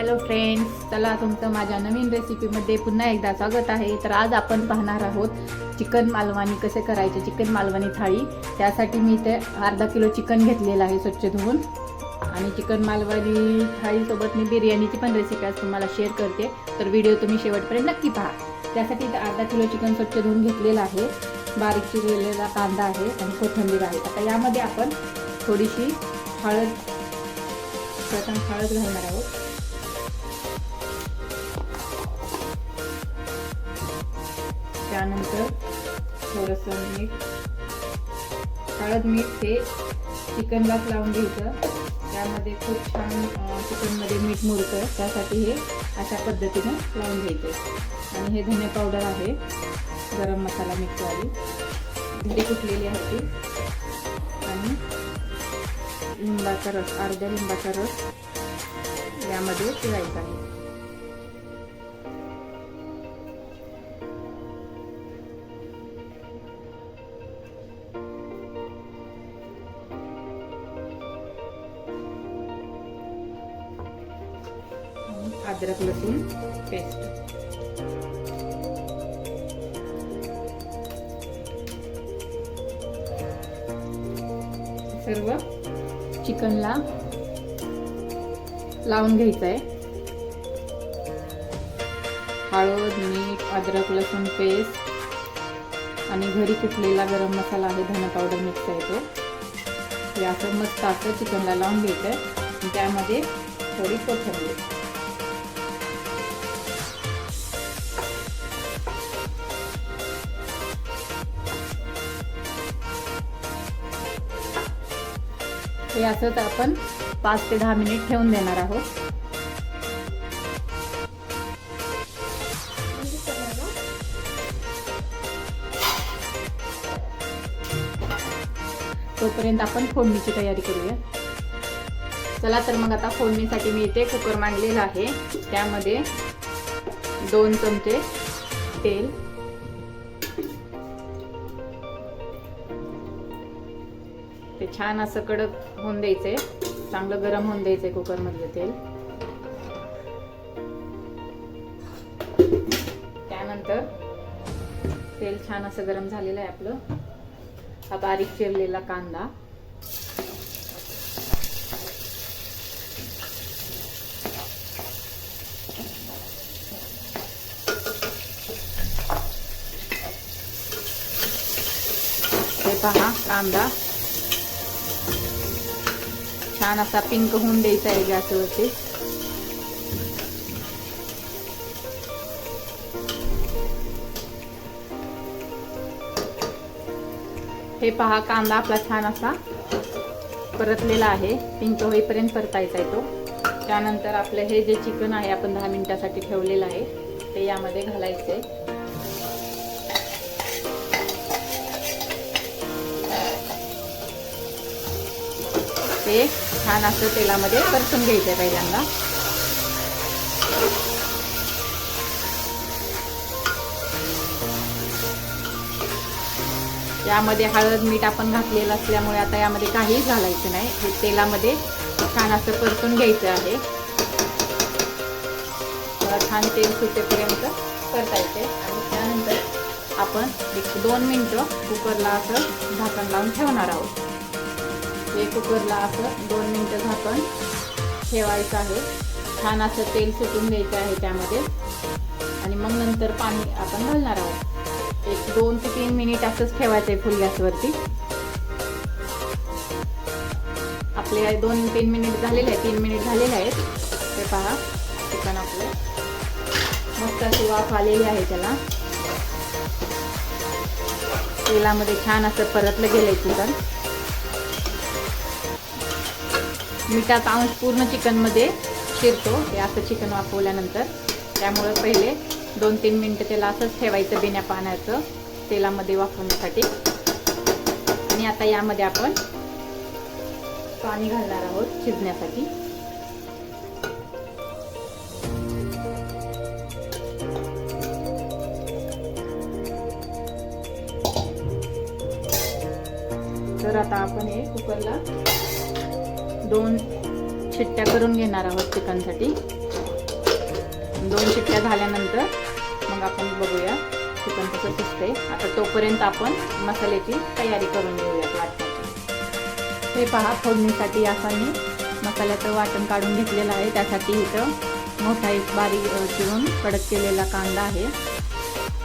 Hello friends चला तुमचं माझ्या नवीन रेसिपीमध्ये पुन्हा एकदा स्वागत आहे. तर आज आपण पाहणार आहोत चिकन मालवणी कसे करायचे चिकन मालवणी थाळी. त्यासाठी मी ते अर्धा किलो चिकन घेतलेलं आहे स्वच्छ धुवून. आणि चिकन मालवणी थाळीसोबत मी बिर्याणीची पण रेसिपी आज तुम्हाला शेअर करते. तर व्हिडिओ तुम्ही शेवटपर्यंत नक्की पहा. त्यासाठी अर्धा किलो चिकन स्वच्छ धुवून घेतलेलं आहे. बारीक चिरलेला कांदा आहे आणि कोथिंबीर आहे. आता यामध्ये आपण थोडीशी हळद प्रथम हळद घालणार आहोत. त्यानंतर थोडंसं मीठ हळद मीठ हे चिकनलाच लावून घ्यायचं. त्यामध्ये खूप छान चिकनमध्ये मीठ मुरतं. त्यासाठी हे अशा पद्धतीनं लावून घ्यायचं. आणि हे धने पावडर आहे गरम मसाला मिक्सवाली. धडी कुठलेली आहे ती? आणि लिंबाचा रस अर्ध्या लिंबाचा रस यामध्ये पिळायचा आहे. लावून घ्यायचं आहे हळद मीठ अद्रक लसूण पेस्ट आणि घरी कुठलेला गरम मसाला आहे धना पावडर मिक्स आहे तो. हे असं मस्त असं चिकनला लावून घ्यायचं आहे आणि त्यामध्ये थोडी कोथिंबीर. हे असंच आपण पाच ते दहा मिनिट ठेवून देणार आहोत. तोपर्यंत आपण फोडणीची तयारी करूया. चला तर मग आता फोडणीसाठी मी इथे कुकर मांडलेला आहे. त्यामध्ये दोन चमचे तेल. ते छान असं कडक होऊन द्यायचंय. चांगलं गरम होऊन द्यायचंय कुकरमधलं तेल. त्यानंतर तेल छान असं गरम झालेलं आहे आपलं. हा बारीक चिरलेला कांदा. हे पहा कांदा. छान असा पिंक होऊन द्यायचा आहे गॅसवरती. हे पहा कांदा आपला छान असा परतलेला आहे. पिंक होईपर्यंत परतायचा आहे तो. त्यानंतर आपलं हे जे चिकन आहे आपण दहा मिनिटासाठी ठेवलेलं आहे ते यामध्ये घालायचं आहे ते छान असं तेलामध्ये परतून घ्यायचं पहिल्यांदा. यामध्ये हळद मीठ आपण घातलेलं असल्यामुळे आता यामध्ये काहीच घालायचं नाही. हे तेलामध्ये छान असं परतून घ्यायचं आहे. छान तेल सुटेपर्यंत परतायचे आणि त्यानंतर आपण एक दोन मिनटं कुकरला असं झाकण लावून ठेवणार आहोत. हे कुकरला असं दोन मिनटं झाकण ठेवायचं आहे. छान असं तेल सुटून द्यायचं आहे त्यामध्ये. आणि मग नंतर पाणी आपण घालणार आहोत. एक दोन ते तीन मिनिट असंच ठेवायचं आहे फुल गॅसवरती. आपले दोन तीन मिनिट झालेले आहेत तीन मिनिट झालेले आहेत. ते पहा चिकन आपलं मस्त अशी वाफ आलेली आहे त्याला. तेलामध्ये छान असं परतलं गेलंय चिकन. मिठाचा अंश पूर्ण चिकनमध्ये शिरतो. हे असं चिकन वाफवल्यानंतर. त्यामुळं पहिले दोन तीन मिनटं त्याला असंच ठेवायचं बिण्या पाण्याचं तेलामध्ये वाफवण्यासाठी. आणि आता यामध्ये आपण पाणी घालणार आहोत शिजण्यासाठी. तर आता आपण हे कुकरला दोन शिट्ट्या करून घेणार आहोत चिकनसाठी. दोन शिट्ट्या झाल्यानंतर मग आपण बघूया चिकन कसं शिजते आता तोपर्यंत आपण मसाल्याची तयारी करून घेऊयात वाटण्याची हे पहा फोडणीसाठी असा मी मसाल्याचं वाटण काढून घेतलेलं आहे. त्यासाठी इथं मोठा एक बारीक चिरून कडक केलेला कांदा आहे.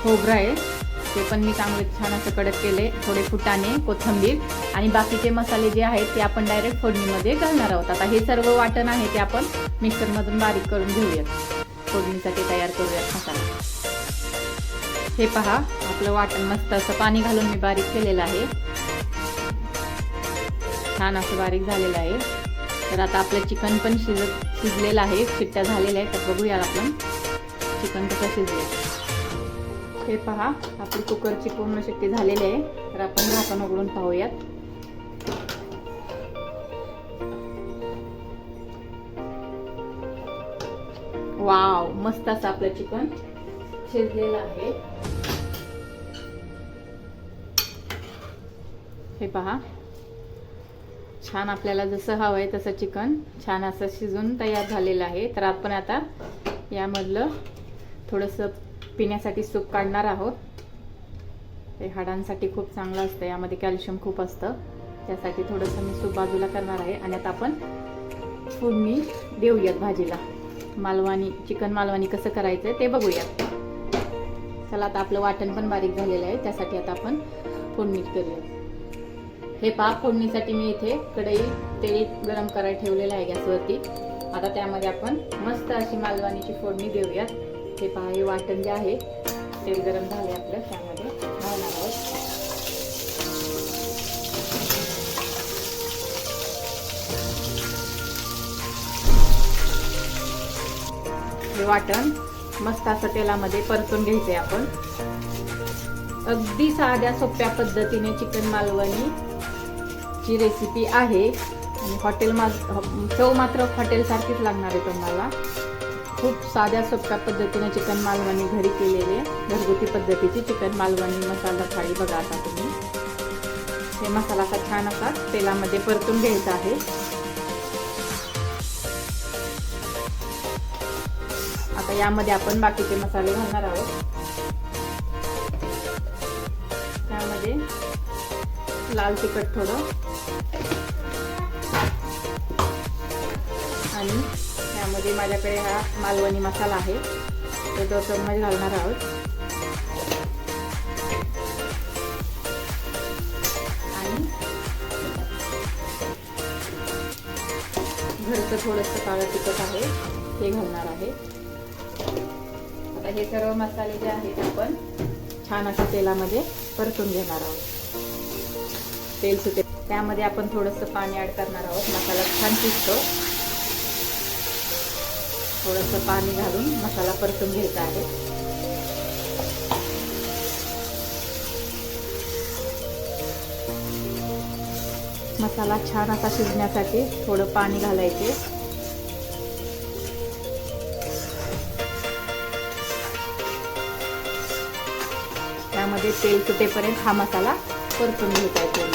खोबरं आहे. ते पण मी चांगले छान असं कडक केले थोडे फुटाने कोथिंबीर. आणि बाकीचे मसाले जे आहेत ते आपण डायरेक्ट फोडणीमध्ये घालणार आहोत. आता हे सर्व वाटण आहे ते आपण मिक्सरमधून बारीक करून घेऊयात. फोडणीसाठी तयार करूयात मसाला. हे पहा आपलं वाटण मस्त असं पाणी घालून मी बारीक केलेलं आहे. छान असं बारीक झालेलं आहे. तर आता आपलं चिकन पण शिज शिजलेलं आहे. शिट्ट्या झालेल्या आहेत तर बघूया आपण. चिकन कसं शिजले हे पहा आपली कुकरची पूर्ण शक्ती झालेली आहे. तर आपण झाकण उघडून पाहूयात. वाव मस्त असं आपलं चिकन शिजलेलं आहे. हे पहा. छान आपल्याला जसं हवं आहे तसं चिकन छान असं शिजून तयार झालेलं आहे. तर आपण आता यामधलं थोडंसं पिण्यासाठी सूप काढणार आहोत. ते हाडांसाठी खूप चांगलं असतं यामध्ये कॅल्शियम खूप असतं. त्यासाठी थोडंसं मी सूप बाजूला करणार आहे आणि आता आपण फोडणी देऊयात भाजीला. मालवणी चिकन मालवानी कसं करायचं ते बघूयात. चला आता आपलं वाटण पण बारीक झालेलं आहे त्यासाठी आता आपण फोडणी करूया. हे पा फोडणीसाठी मी इथे कढई तेल गरम करायला ठेवलेलं आहे गॅसवरती. आता त्यामध्ये आपण मस्त अशी मालवणीची फोडणी देऊयात. हे पहा हे वाटण जे आहे तेल गरम झाले आपलं त्यामध्ये घालणार आहोत. हे वाटण मस्त असं तेलामध्ये परतून घ्यायचे आपण. अगदी साध्या सोप्या पद्धतीने चिकन मालवणी ची रेसिपी आहे. आणि हॉटेल मा चव मात्र हॉटेलसारखीच लागणार आहे तुम्हाला. खूप साध्या सोप्या पद्धतीने चिकन मालवणी घरी केलेले घरगुती पद्धतीची चिकन मालवणी मसाला थाळी बघा आता तुम्ही. हे मसाला असा छान असा तेलामध्ये परतून घ्यायचा आहे. आता यामध्ये आपण बाकीचे मसाले घालणार आहोत. त्यामध्ये लाल तिखट थोडं. आणि त्यामध्ये माझ्याकडे हा मालवणी मसाला आहे. तो तो चम्मच घालणार आहोत. आणि घरचं थोडंसं काळं तिखट आहे ते घालणार आहे. आता हे सर्व मसाले जे आहेत आपण छान अशा तेलामध्ये परतून घेणार आहोत. तेल सुटे त्यामध्ये आपण थोडंसं पाणी ॲड करणार आहोत. मसाला छान शिजतो. थोडंसं पाणी घालून मसाला परतून घ्यायचा आहे. मसाला छान असा शिजण्यासाठी थोडं पाणी घालायचे. त्यामध्ये तेल तुटेपर्यंत हा मसाला परतून घ्यायचा आहे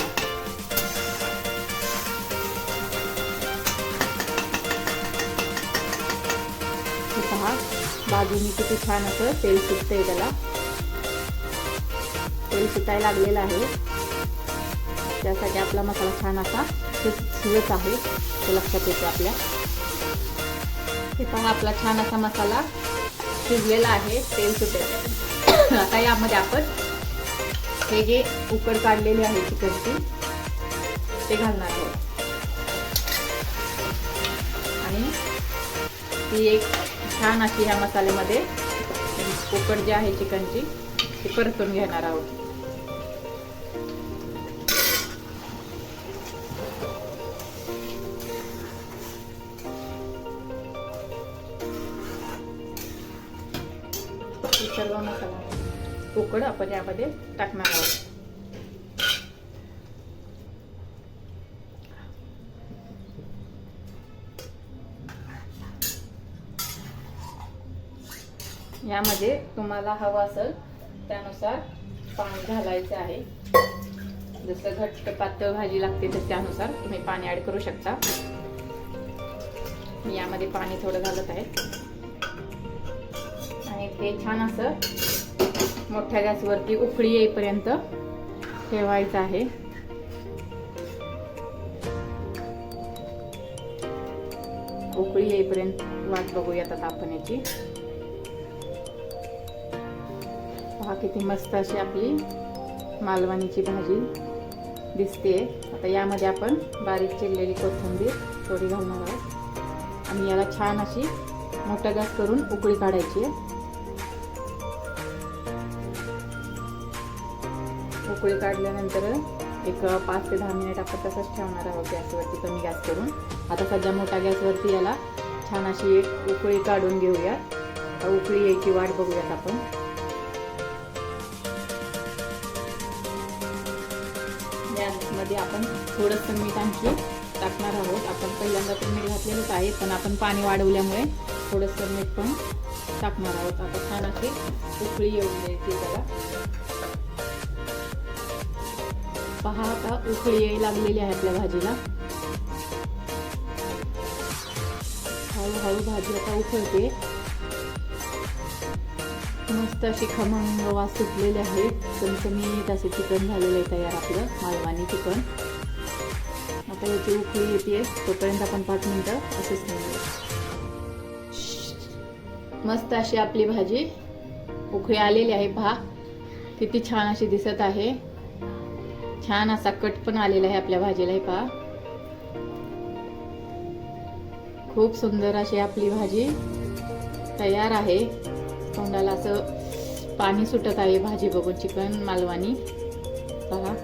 बाजूनी किती छान असं तेल सुटतंय त्याला. तेल सुटायला लागलेलं आहे. त्यासाठी आपला मसाला छान असा शिजत आहे. ते लक्षात येतो आपल्या. हे पण आपला छान असा मसाला शिजलेला आहे तेल सुटेल आता यामध्ये आपण हे जे उकड काढलेली आहे चिकनची ते घालणार आहोत. आणि ती एक छान अशी ह्या मसाल्यामध्ये उकड जी आहे चिकनची ती परतून घेणार आहोत. सर्व मसाला उकड आपण यामध्ये टाकणार आहोत. यामध्ये तुम्हाला हवं असेल त्यानुसार पाणी घालायचं आहे. जसं घट्ट पातळ भाजी लागते तर त्यानुसार तुम्ही पाणी ॲड करू शकता. मी यामध्ये पाणी थोडं घालत आहे. आणि ते छान असं मोठ्या गॅसवरती उकळी येईपर्यंत ठेवायचं आहे. उकळी येईपर्यंत वाट बघूयात आता आपण याची. किती मस्त अशी आपली मालवणीची भाजी दिसते. आता यामध्ये आपण बारीक चिरलेली कोथिंबीर थोडी घालणार आहोत. आणि याला छान अशी मोठा गॅस करून उकळी काढायची आहे. उकळी काढल्यानंतर एक पाच ते दहा मिनिट आपण तसंच ठेवणार आहोत गॅसवरती कमी गॅस करून. आता सध्या मोठ्या गॅसवरती याला छान अशी एक उकळी काढून घेऊयात उकळी यायची वाट बघूयात आपण. यामध्ये आपण थोडंसं मीठ आणखी टाकणार आहोत. आपण पहिल्यांदा पण मीठ घातलेलंच आहे पण आपण पाणी वाढवल्यामुळे थोडंसं मीठ पण टाकणार आहोत. आता छान अशी उकळी येऊन द्यायची त्याला पहा आता उकळी यायला लागलेली आहे आपल्या भाजीला. हळूहळू भाजी आता उकळते. मस्त अशी खमंग वास सुटलेले आहे चमचमीत असे चिकन झालेलं आहे तयार आपलं मालवानी चिकन. आता याची उकळी येते. तोपर्यंत आपण पाच मिनटं असेच नाही मस्त अशी आपली भाजी. उकळी आलेली आहे पहा. किती छान अशी दिसत आहे. छान असा कट पण आलेला आहे आपल्या भाजीला हे पहा. खूप सुंदर अशी आपली भाजी तयार आहे. तोंडाला असं पाणी सुटत आहे भाजी बघून चिकन मालवानी पहा.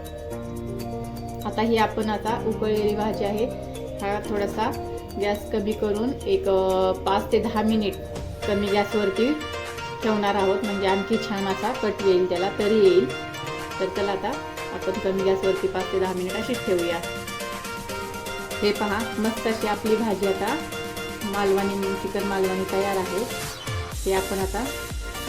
आता ही आपण आता उकळलेली भाजी आहे. हा थोडासा गॅस कमी करून एक पाच ते दहा मिनिट कमी गॅसवरती ठेवणार आहोत. म्हणजे आणखी छान असा कट येईल त्याला तरी येईल. तर त्याला आता आपण कमी गॅसवरती पाच ते दहा मिनिट अशीच ठेवूया. हे पहा मस्त अशी आपली भाजी आता मालवणी चिकन मालवानी तयार आहे. ते आपण आता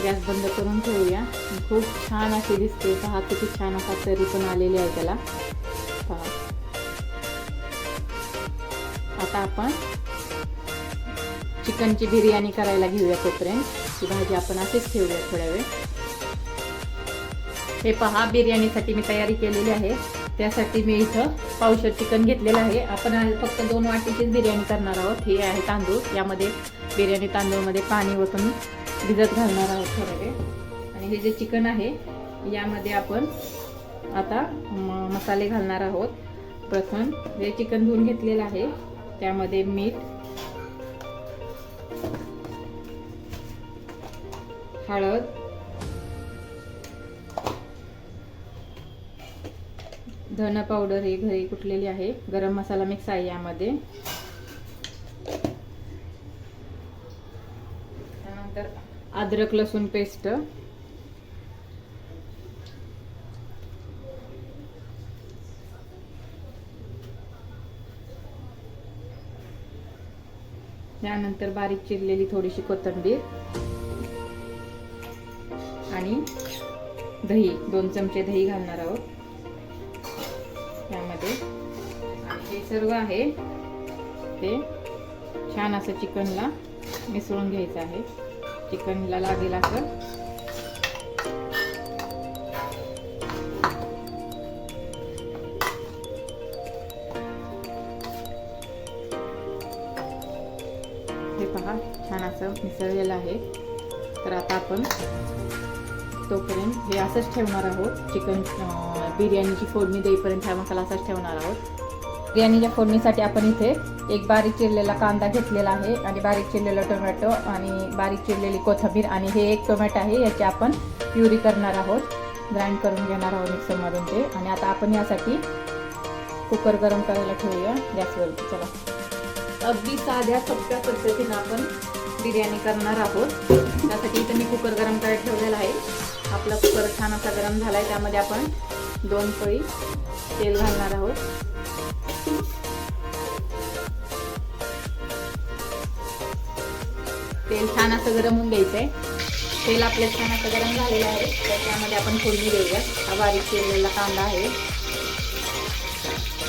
गॅस बंद करून ठेवूया. खूप छान अशी दिसते. पहा किती छान असा तरी पण आलेली आहे त्याला. पहा. आता आपण चिकनची बिर्याणी करायला घेऊया तोपर्यंत. ही भाजी आपण असेच ठेवूया थोड्या वेळ. हे पहा बिर्याणीसाठी मी तयारी केलेली आहे. त्यासाठी मी इथं पावशर चिकन घेतलेलं आहे. आपण फक्त दोन वाटीचीच बिर्याणी करणार आहोत. हे आहे तांदूळ. यामध्ये बिर्याणी तांदूळमध्ये पाणी ओतून भिजत घालणार आहोत थोडा वेळ आणि हे जे चिकन आहे यामध्ये आपण आता म- मसाले घालणार आहोत. प्रथम जे चिकन धुवून घेतलेलं आहे. त्यामध्ये मीठ हळद धन पावडर ही घरी कुठलेली आहे. गरम मसाला मिक्स आहे यामध्ये. त्यानंतर अद्रक लसूण पेस्ट. त्यानंतर बारीक चिरलेली थोडीशी कोथिंबीर. आणि दही दोन चमचे दही घालणार आहोत. त्यामध्ये. हे सर्व आहे ते छान असं चिकनला मिसळून घ्यायचं आहे. चिकनला लागेल असं. हे पहा छान असं मिसळलेलं आहे. तर आता आपण तोपर्यंत हे असंच ठेवणार आहोत. चिकन बिर्याणीची फोडणी देईपर्यंत हा मसाला असाच ठेवणार आहोत. बिर्याणीच्या फोडणीसाठी आपण इथे एक बारीक चिरलेला कांदा घेतलेला आहे आणि बारीक चिरलेला टोमॅटो आणि बारीक चिरलेली कोथंबीर आणि हे एक टोमॅटो आहे याची आपण प्युरी करणार आहोत. ग्राइंड करून घेणार आहोत मिक्सरमधून ते. आणि आता आपण यासाठी कुकर गरम करायला ठेवूया गॅसवरती. चला. अगदी साध्या सोप्या पद्धतीनं आपण बिर्याणी करणार आहोत. त्यासाठी इथं मी कुकर गरम करायला ठेवलेला आहे. आपला कुकर छान असा गरम झाला आहे त्यामध्ये आपण दोन पळी तेल घालणार आहोत. तेल छान असं गरम होऊन द्यायचं आहे तेल आपल्या छान असं गरम झालेलं आहे. तर त्यामध्ये आपण फोडणी देऊया. हा बारीक केलेला कांदा आहे.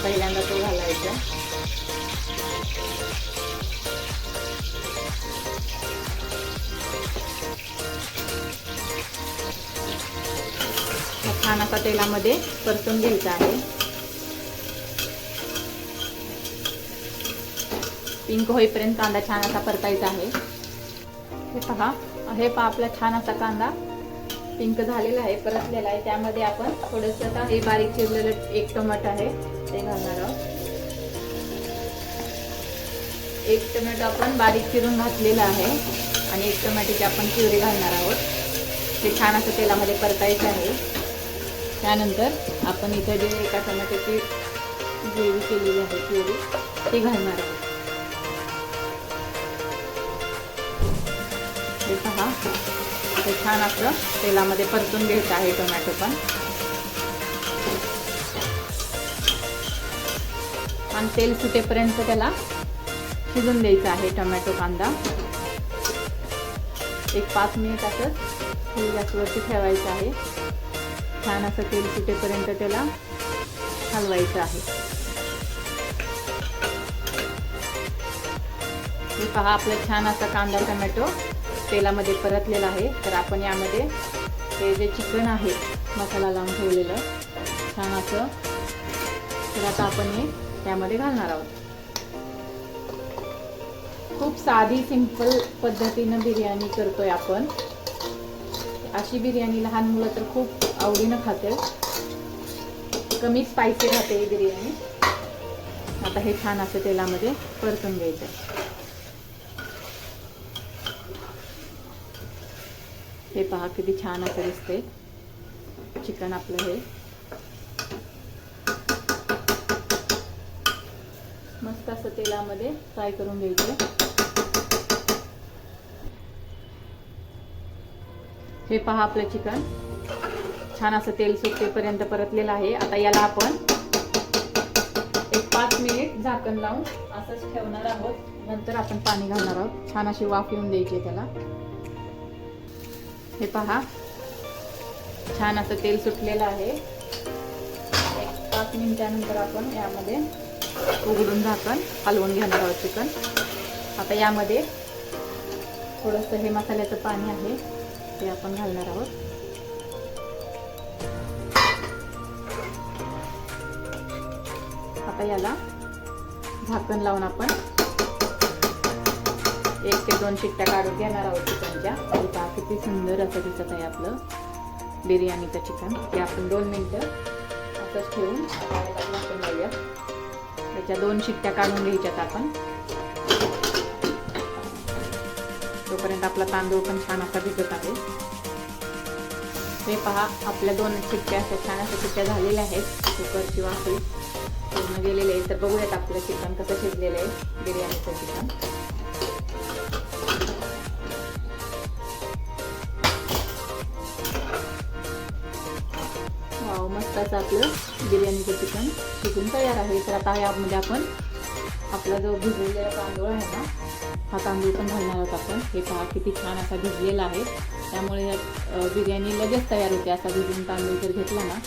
पहिल्यांदा तो घालायचा. छान असा तेलामध्ये परतून घ्यायचा आहे. पिंक होईपर्यंत कांदा छान असा परतायचा आहे. हे पहा हे पहा आपला छान असा कांदा पिंक झालेला आहे परतलेला आहे. त्यामध्ये आपण थोडंसं आता हे बारीक चिरलेलं एक टोमॅटो आहे ते घालणार आहोत. एक टमॅटो आपण बारीक चिरून घातलेला आहे आणि एक टोमॅटोची आपण चिवरी घालणार आहोत. ते छान असं तेलामध्ये परतायचं आहे. त्यानंतर आपण इथं जे एका टमॅटोची ग्रेव्ही केलेली आहे चिवरी ते घालणार आहोत. पहा. ते छान असं तेलामध्ये परतून घ्यायचं आहे टोमॅटो पण. आणि तेल सुटेपर्यंत त्याला शिजून द्यायचं आहे टोमॅटो कांदा. एक पाच मिनिट असं फुल गॅसवरती ठेवायचं आहे. छान असं तेल सुटेपर्यंत त्याला हलवायचं आहे. हे पहा आपलं छान असा कांदा टोमॅटो तेलामध्ये परतलेलं आहे. तर आपण यामध्ये हे जे चिकन आहे मसाला लावून ठेवलेलं छान असं. तर आता आपण हे त्यामध्ये घालणार आहोत. खूप साधी सिंपल पद्धतीनं बिर्याणी करतोय आपण. अशी बिर्याणी लहान मुलं तर खूप आवडीनं खाते कमी स्पायसी राहते ही बिर्याणी. आता हे छान असं तेलामध्ये परतून घ्यायचं. हे पहा किती छान असं दिसते. चिकन आपलं हे. मस्त असं तेलामध्ये फ्राय करून घ्यायचं. हे पहा आपलं चिकन. छान असं तेल सुकतेपर्यंत परतलेलं आहे. आता याला आपण एक पाच मिनिट झाकण लावून असंच ठेवणार आहोत. नंतर आपण पाणी घालणार आहोत. छान अशी वाफ येऊन द्यायची त्याला. हे पहा. छान असं तेल सुटलेलं आहे. एक पाच मिनिटानंतर आपण यामध्ये उघडून झाकण हलवून घेणार आहोत चिकन. आता यामध्ये थोडंसं हे मसाल्याचं पाणी आहे. ते आपण घालणार आहोत. आता याला झाकण लावून आपण एक ते दोन शिट्ट्या काढून घेणार आहोत चिकनच्या पहा किती सुंदर असं दिसत आहे आपलं बिर्याणीचं चिकन. ते आपण दोन मिनटं असंच ठेवून आपण घेऊया त्याच्या दोन शिट्ट्या काढून घ्यायच्यात आपण. तोपर्यंत आपला तांदूळ पण छान असा भिजत आहे. हे पहा आपल्या दोन शिट्ट्या अशा छान अशा शिट्ट्या झालेल्या आहेत. कुकरची वाफी पूर्ण गेलेले आहे. तर बघूयात आपलं चिकन कसं शिजलेलं आहे. बिर्याणीचं चिकन. आपलं बिर्याणीचं चिकन शिजून तयार आहे. तर आता यामध्ये आपण आपला जो भिजलेला तांदूळ आहे ना हा तांदूळ पण घालणार आहोत आपण. हे पहा किती छान असा भिजलेला आहे. त्यामुळे बिर्याणी लगेच तयार होते. असा भिजून तांदूळ जर घेतला ना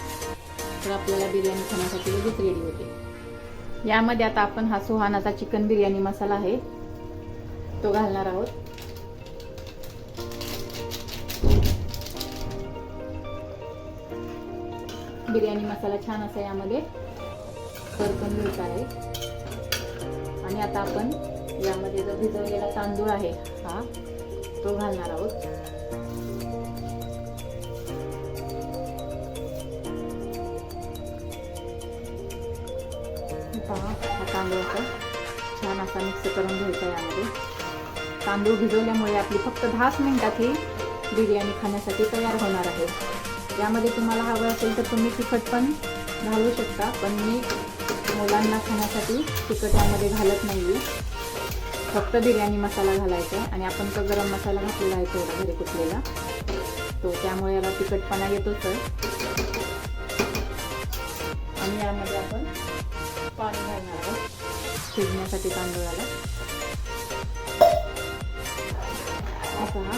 तर आपल्याला बिर्याणी खाण्यासाठी लगेच रेडी होते. यामध्ये आता आपण हा सुहानाचा चिकन बिर्याणी मसाला आहे तो घालणार आहोत. बिर्याणी मसाला छान असा यामध्ये परतून घ्यायचा आहे. आणि आता आपण यामध्ये जो भिजवलेला तांदूळ आहे हा तो घालणार आहोत. पहा हा तांदूळ असा छान असा मिक्स करून घ्यायचा यामध्ये. तांदूळ भिजवल्यामुळे आपली फक्त दहाच मिनिटात ही बिर्याणी खाण्यासाठी तयार होणार आहे. यामध्ये तुम्हाला हवं असेल तर तुम्ही तिखट पण घालू शकता पण मी मुलांना खाण्यासाठी तिखट यामध्ये घालत नाही फक्त बिर्याणी मसाला घालायचा आणि आपण तो गरम मसाला घातलेला आहे थोडा घरी कुठलेला. तो त्यामुळे याला तिखटपणा येतो आहे आणि यामध्ये आपण पाणी घालणार आहोत शिजण्यासाठी तांदूळाला. असा हा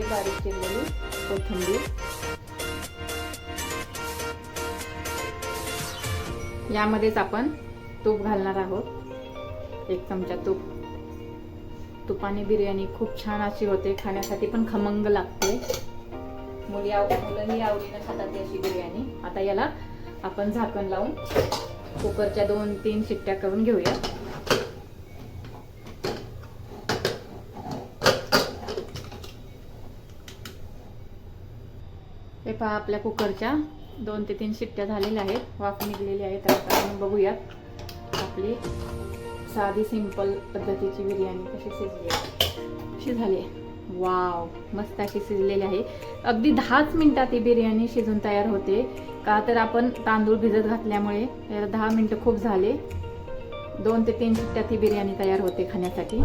यामध्ये बारीक चिरलेली कोथिंबीर. यामध्येच आपण तूप घालणार आहोत. एक चमचा तूप. तुपाने बिर्याणी खूप छान अशी होते खाण्यासाठी पण खमंग लागते. मुली आव मुलंही आवडीनं खातात अशी बिर्याणी. आता याला आपण झाकण लावून कुकरच्या दोन तीन शिट्ट्या करून घेऊया. पहा आपल्या कुकरच्या दोन ते तीन शिट्ट्या झालेल्या आहेत. वाफ निघलेली आहे तर आता आपण बघूयात. आपली साधी सिंपल पद्धतीची बिर्याणी कशी शिजली आहे. कशी झाली आहे? वाव मस्त अशी शिजलेली आहे. अगदी दहाच मिनटात ही बिर्याणी शिजून तयार होते. का तर आपण तांदूळ भिजत घातल्यामुळे याला दहा मिनटं खूप झाले. दोन ते तीन शिट्ट्यात ही बिर्याणी तयार होते खाण्यासाठी.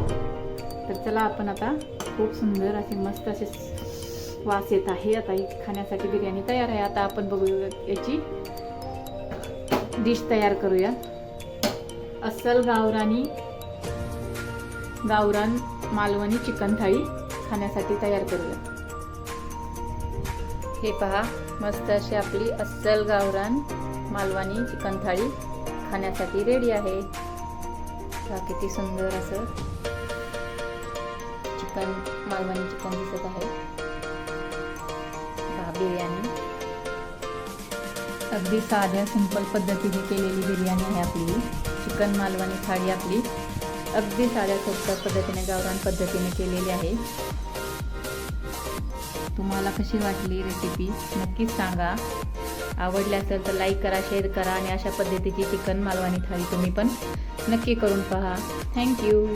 तर चला आपण आता खूप सुंदर अशी मस्त असे वास येत आहे. आता ही खाण्यासाठी बिर्याणी तयार आहे. आता आपण बघूया याची डिश तयार करूया. अस्सल गावरानी गावरान मालवणी चिकन थाळी खाण्यासाठी तयार करूया. हे पहा मस्त अशी आपली अस्सल गावरान मालवणी चिकन थाळी खाण्यासाठी रेडी आहे. किती सुंदर असं चिकन मालवणी चिकन दिसत आहे. बिर्याणी. अगदी साध्या सिंपल पद्धतीने केलेली बिर्याणी आहे आपली. चिकन मालवणी थाळी आपली. अगदी साध्या सोप्या पद्धतीने गावरान पद्धतीने केलेली आहे. तुम्हाला कशी वाटली रेसिपी नक्कीच सांगा. आवडली असेल तर लाईक करा शेअर करा आणि अशा पद्धतीची चिकन मालवणी थाळी तुम्ही पण नक्की करून पहा. थँक्यू